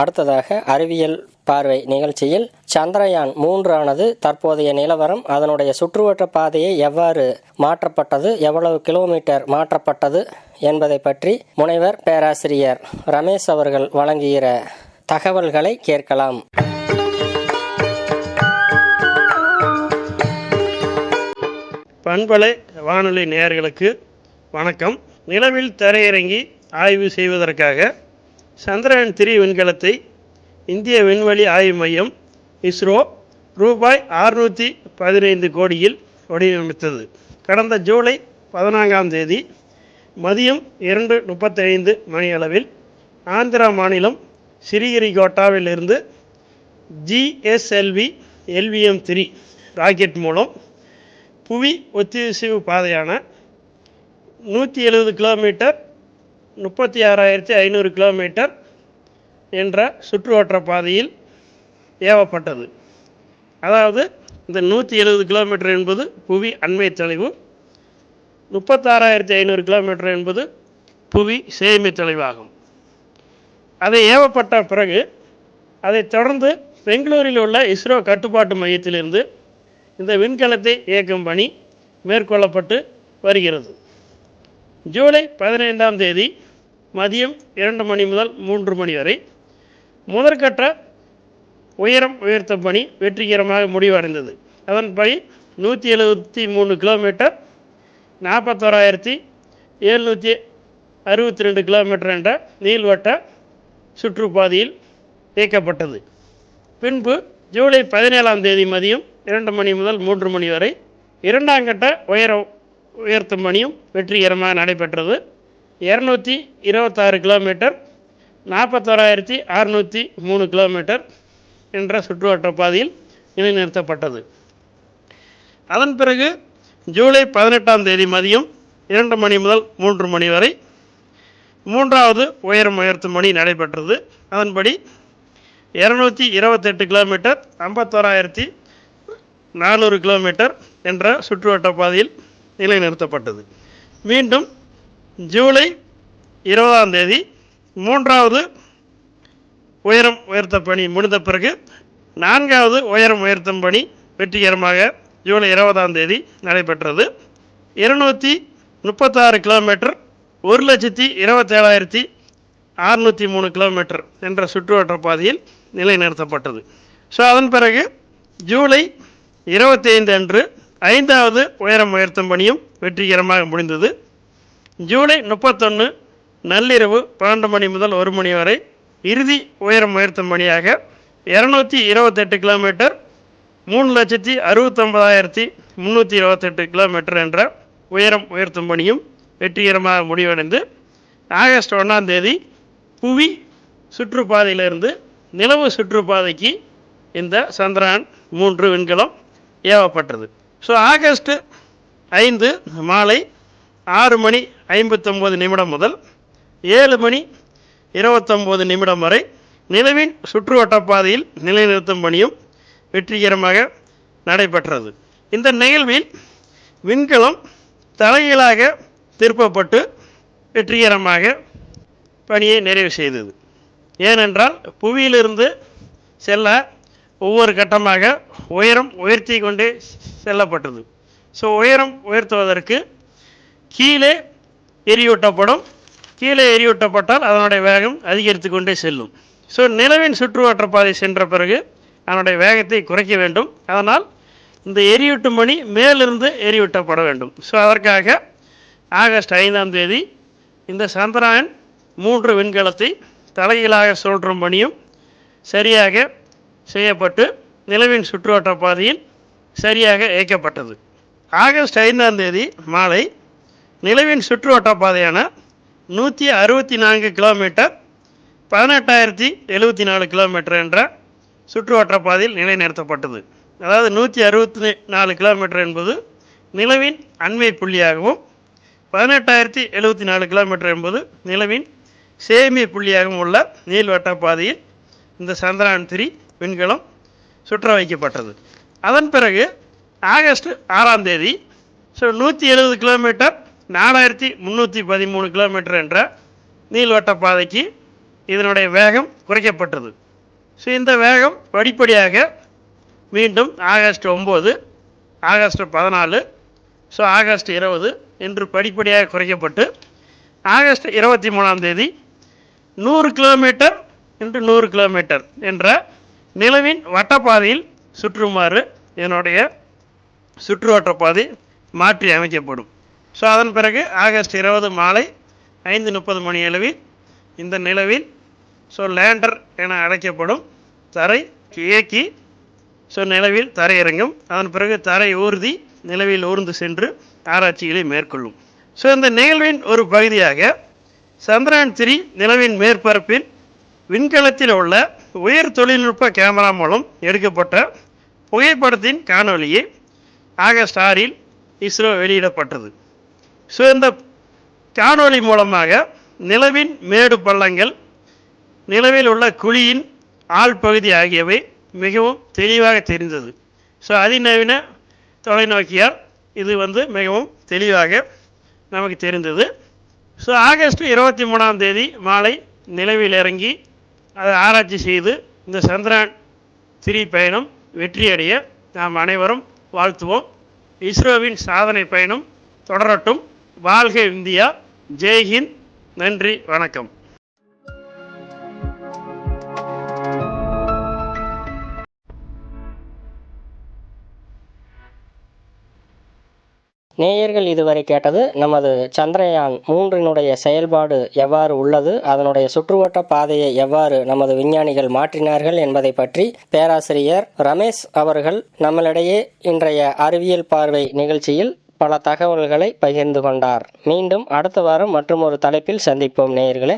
அடுத்ததாக அறிவியல் பார்வை நிகழ்ச்சியில் சந்திரயான் மூன்றானது தற்போதைய நிலவரம். அதனுடைய சுற்றுவட்ட பாதையை எவ்வாறு மாற்றப்பட்டது? எவ்வளவு கிலோமீட்டர் மாற்றப்பட்டது என்பதை பற்றி முனைவர் பேராசிரியர் ரமேஷ் அவர்கள் வழங்குகிற தகவல்களை கேட்கலாம். பண்பலை வானொலி நேயர்களுக்கு வணக்கம். நிலவில் தரையிறங்கி ஆய்வு செய்வதற்காக சந்திரயான் த்ரீ விண்கலத்தை இந்திய விண்வெளி ஆய்வு மையம் இஸ்ரோ ரூபாய் அறுநூற்றி பதினைந்து கோடியில் வடிவமைத்தது. கடந்த ஜூலை பதினான்காம் தேதி மதியம் இரண்டு முப்பத்தைந்து மணியளவில் ஆந்திரா மாநிலம் சிறிகிரிகோட்டாவிலிருந்து ஜிஎஸ்எல்வி எல்விஎம் த்ரீ ராக்கெட் மூலம் புவி ஒத்திசைவு பாதையான நூற்றி எழுபது கிலோமீட்டர் முப்பத்தி ஆறாயிரத்தி ஐநூறு கிலோமீட்டர் என்ற சுற்றுவட்ட பாதையில் ஏவப்பட்டது. அதாவது இந்த நூற்றி எழுபது கிலோமீட்டர் என்பது புவி அண்மை தொலைவு முப்பத்தாறாயிரத்தி ஐநூறு கிலோமீட்டர் என்பது புவி சேமி தொலைவாகும் அதை ஏவப்பட்ட பிறகு அதைத் தொடர்ந்து பெங்களூரில் உள்ள இஸ்ரோ கட்டுப்பாட்டு மையத்திலிருந்து இந்த விண்கலத்தை இயக்கும் பணி மேற்கொள்ளப்பட்டு வருகிறது. ஜூலை பதினைந்தாம் தேதி மதியம் இரண்டு மணி முதல் மூன்று மணி வரை முதற்கட்ட உயரம் உயர்த்தும் பணி வெற்றிகரமாக முடிவடைந்தது. அதன்படி நூற்றி எழுபத்தி மூணு கிலோமீட்டர் நாற்பத்தோராயிரத்தி எழுநூற்றி அறுபத்தி ரெண்டு கிலோமீட்டர் என்ற நீள்வட்ட சுற்றுப்பாதையில் இயக்கப்பட்டது. பின்பு ஜூலை பதினேழாம் தேதி மதியம் இரண்டு மணி முதல் மூன்று மணி வரை இரண்டாம் கட்ட உயர உயர்த்தும் பணியும் வெற்றிகரமாக நடைபெற்றது. இரநூத்தி இருபத்தாறு கிலோமீட்டர் நாற்பத்தோராயிரத்தி அறுநூற்றி மூணு கிலோமீட்டர் என்ற சுற்றுவட்ட பாதையில் நிலைநிறுத்தப்பட்டது. அதன் பிறகு ஜூலை பதினெட்டாம் தேதி மதியம் இரண்டு மணி முதல் மூன்று மணி வரை மூன்றாவது உயரம் உயர்த்தும் பணி நடைபெற்றது. அதன்படி இரநூத்தி இருபத்தெட்டு கிலோமீட்டர் ஐம்பத்தோராயிரத்தி நானூறு கிலோமீட்டர் என்ற சுற்றுவட்ட பாதையில் நிலைநிறுத்தப்பட்டது. மீண்டும் ஜூலை இருபதாம் தேதி மூன்றாவது உயரம் உயர்த்த பணி முடிந்த பிறகு நான்காவது உயரம் உயர்த்தும் பணி வெற்றிகரமாக ஜூலை இருபதாம் தேதி நடைபெற்றது. இருநூற்றி முப்பத்தாறு கிலோமீட்டர் ஒரு லட்சத்தி இருபத்தேழாயிரத்தி அறுநூற்றி மூணு கிலோமீட்டர் என்ற சுற்றுவட்ட பாதையில் நிலைநிறுத்தப்பட்டது. ஸோ அதன் பிறகு ஜூலை இருபத்தைந்து அன்று ஐந்தாவது உயரம் உயர்த்தும் பணியும் வெற்றிகரமாக முடிந்தது. ஜூலை முப்பத்தொன்று நள்ளிரவு பன்னெண்டு மணி முதல் ஒரு மணி வரை இறுதி உயரம் உயர்த்தும் பணியாக இரநூத்தி இருபத்தெட்டு கிலோமீட்டர் மூணு லட்சத்தி அறுபத்தொம்பதாயிரத்தி முந்நூற்றி இருபத்தெட்டு கிலோமீட்டர் என்ற உயரம் உயர்த்தும் பணியும் வெற்றிகரமாக முடிவடைந்து ஆகஸ்ட் ஒன்றாம் தேதி புவி சுற்றுப்பாதையிலிருந்து நிலவு சுற்றுப்பாதைக்கு இந்த சந்திரான் மூன்று விண்கலம் ஏவப்பட்டது. ஸோ ஆகஸ்ட் ஐந்து மாலை ஆறு மணி ஐம்பத்தொம்போது நிமிடம் முதல் ஏழு மணி இருபத்தொம்போது நிமிடம் வரை நிலவின் சுற்றுவட்ட பாதையில் நிலைநிறுத்தும் பணியும் வெற்றிகரமாக நடைபெற்றது. இந்த நிகழ்வில் விண்கலம் தலைகீழாக திருப்பப்பட்டு வெற்றிகரமாக பணியை நிறைவு செய்தது. ஏனென்றால் புவியிலிருந்து செல்ல ஒவ்வொரு கட்டமாக உயரம் உயர்த்தி கொண்டே செல்லப்பட்டது. ஸோ உயரம் உயர்த்துவதற்கு கீழே எரியூட்டப்படும். கீழே எரியூட்டப்பட்டால் அதனுடைய வேகம் அதிகரித்து கொண்டே செல்லும். ஸோ நிலவின் சுற்றுவட்ட பாதை சென்ற பிறகு அதனுடைய வேகத்தை குறைக்க வேண்டும். அதனால் இந்த எரியூட்டும் பணி மேலிருந்து எரியூட்டப்பட வேண்டும். ஸோ அதற்காக ஆகஸ்ட் ஐந்தாம் தேதி இந்த சந்திராயன் மூன்று விண்கலத்தை தலைகீழாக சுழற்றும் பணியும் சரியாக செய்யப்பட்டு நிலவின் சுற்றுவட்ட பாதையில் சரியாக இயக்கப்பட்டது. ஆகஸ்ட் ஐந்தாம் தேதி மாலை நிலவின் சுற்றுவட்ட பாதையான நூற்றி அறுபத்தி நான்கு கிலோமீட்டர் பதினெட்டாயிரத்தி எழுபத்தி நாலு கிலோமீட்டர் என்ற சுற்றுவட்ட பாதையில் நிலைநிறுத்தப்பட்டது. அதாவது நூற்றி அறுபத்தி நாலு கிலோமீட்டர் என்பது நிலவின் அண்மை புள்ளியாகவும் பதினெட்டாயிரத்தி எழுபத்தி நாலு கிலோமீட்டர் என்பது நிலவின் சேமி புள்ளியாகவும் உள்ள நீள்வட்ட பாதையில் இந்த சந்திரயான் த்ரீ விண்கலம் சுற்ற வைக்கப்பட்டது அதன் பிறகு ஆகஸ்ட் ஆறாம் தேதி ஸோ நூற்றி எழுபது கிலோமீட்டர் நாலாயிரத்தி முந்நூற்றி பதிமூணு கிலோமீட்டர் என்ற நீள்வட்ட பாதைக்கு இதனுடைய வேகம் குறைக்கப்பட்டது. ஸோ இந்த வேகம் படிப்படியாக மீண்டும் ஆகஸ்ட் ஒம்பது ஆகஸ்ட் பதினாலு ஸோ ஆகஸ்ட் இருபது என்று படிப்படியாக குறைக்கப்பட்டு ஆகஸ்ட் இருபத்தி மூணாம் தேதி நூறு கிலோமீட்டர் இன்று நூறு கிலோமீட்டர் என்ற நிலவின் வட்டப்பாதையில் சுற்றுமாறு என்னுடைய சுற்றுவட்டப்பாதை மாற்றி அமைக்கப்படும். ஸோ அதன் பிறகு ஆகஸ்ட் இருபது மாலை ஐந்து முப்பது மணி அளவில் இந்த நிலவில் ஸோ லேண்டர் என அழைக்கப்படும் தரை இயக்கி ஸோ நிலவில் தரையிறங்கும் அதன் பிறகு தரை ஊர்தி நிலவில் ஊர்ந்து சென்று ஆராய்ச்சிகளை மேற்கொள்ளும். ஸோ இந்த நிகழ்வின் ஒரு பகுதியாக சந்திரயான் த்ரீ நிலவின் மேற்பரப்பில் விண்கலத்தில் உள்ள உயர் தொழில்நுட்ப கேமரா மூலம் எடுக்கப்பட்ட புகைப்படத்தின் காணொளியை ஆகஸ்ட் ஆறில் இஸ்ரோ வெளியிடப்பட்டது. ஸோ இந்த காணொளி மூலமாக நிலவின் மேடு பள்ளங்கள் நிலவில் உள்ள குழியின் ஆழ்பகுதி ஆகியவை மிகவும் தெளிவாக தெரிந்தது. ஸோ அதிநவீன தொலைநோக்கியால் இது வந்து மிகவும் தெளிவாக நமக்கு தெரிந்தது. ஸோ ஆகஸ்ட் இருபத்தி மூணாம் தேதி மாலை நிலவில் இறங்கி அதை ஆராய்ச்சி செய்து இந்த சந்திரன் த்ரீ பயணம் வெற்றியடைய நாம் அனைவரும் வாழ்த்துவோம். இஸ்ரோவின் சாதனை பயணம் தொடரட்டும். வாழ்க இந்தியா. ஜெய்ஹிந்த். நன்றி. வணக்கம். நேயர்கள் இதுவரை கேட்டது நமது சந்திரயான் மூன்றினுடைய செயல்பாடு எவ்வாறு உள்ளது அதனுடைய சுற்றுவட்ட பாதையை எவ்வாறு நமது விஞ்ஞானிகள் மாற்றினார்கள் என்பதை பற்றி பேராசிரியர் ரமேஷ் அவர்கள் நம்மளிடையே இன்றைய அறிவியல் பார்வை நிகழ்ச்சியில் பல தகவல்களை பகிர்ந்து கொண்டார். மீண்டும் அடுத்த வாரம் மற்றும் ஒரு தலைப்பில் சந்திப்போம் நேயர்களே.